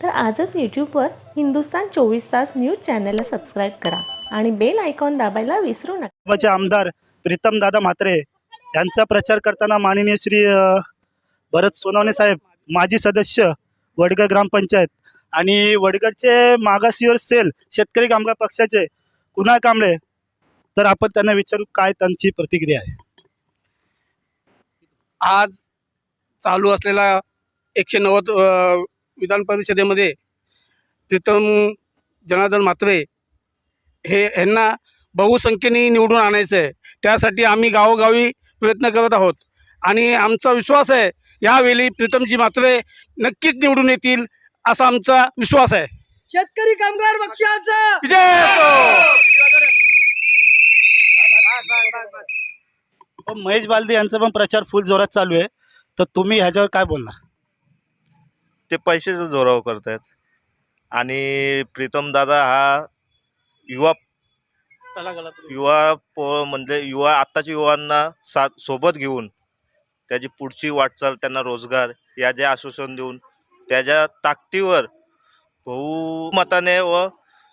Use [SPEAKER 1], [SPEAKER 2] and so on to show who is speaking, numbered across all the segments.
[SPEAKER 1] तर आजच यूट्यूबवर हिंदुस्तान चोवीस तास न्यूज चॅनलला सबस्क्राईब करा आणि बेल आयकॉन दाबायला विसरू नका.
[SPEAKER 2] आमदार प्रीतम दादा म्हात्रे यांचा प्रचार करताना माननीय श्री भरत सोनवणे साहेब माजी सदस्य वडगड ग्रामपंचायत आणि वडगडचे मागासीवर सेल शेतकरी कामगार पक्षाचे कुणाल कांबळे तर आपण त्यांना विचारू काय त्यांची प्रतिक्रिया आहे.
[SPEAKER 3] आज चालू असलेला एकशे नव्वद विधान परिषदेमध्ये प्रीतम जनार्दन म्हात्रे हे यांना बहुसंख्येने निवडून आणायचं आहे त्यासाठी आम्ही गावोगावी प्रयत्न करत आहोत. आणि आमचा विश्वास आहे यावेळी प्रीतमजी म्हात्रे नक्कीच निवडून येतील असा आमचा विश्वास आहे.
[SPEAKER 4] शेतकरी कामगार पक्षाचा!
[SPEAKER 3] विजय
[SPEAKER 2] महेश बालदे यांचा पण प्रचार फुल जोरात चालू आहे. तर तुम्ही ह्याच्यावर काय बोलणार?
[SPEAKER 5] ते पैशाच्या जोरावर करतायत. आणि प्रीतम दादा हा युवा युवा पो म्हणजे युवा आत्ताच्या युवांना साथ सोबत घेऊन त्याची पुढची वाटचाल त्यांना रोजगार या जे आश्वासन देऊन त्याच्या ताकदीवर बहुमताने व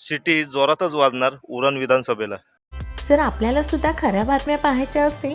[SPEAKER 5] सिटी जोरातच वाजणार उरण विधानसभेला.
[SPEAKER 1] जर आपल्याला सुद्धा खऱ्या बातम्या पाहायच्या असतील